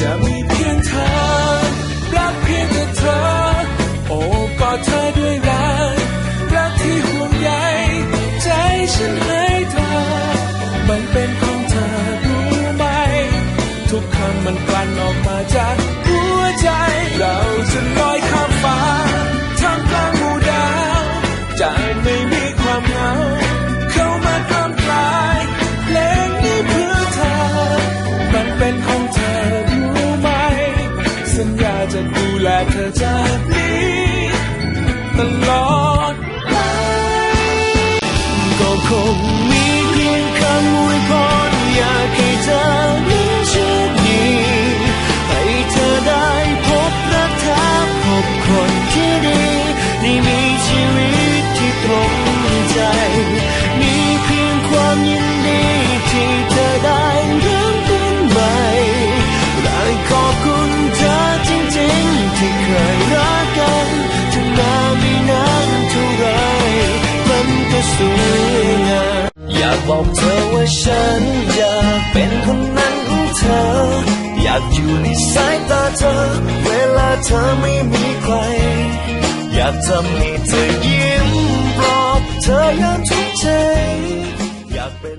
จะมีเพียงเธอรักเพียงแต่เธอ โอบกอดเธอด้วยรักรักที่ห่วงใยใจฉันให้เธอ มันเป็นของเธอรู้ไหม ทุกคำมันกลั่นออกมาจาก ดูแลเธอจากนี้ตลอดไปก็คงมี บอกเธอว่าฉันอยากเป็นคนนั้นของเธอ อยากอยู่ในสายตาเธอ เวลาเธอไม่มีใคร อยากทำให้เธอยิ้มปลอบเธอยามทุกข์ใจอยากเป็น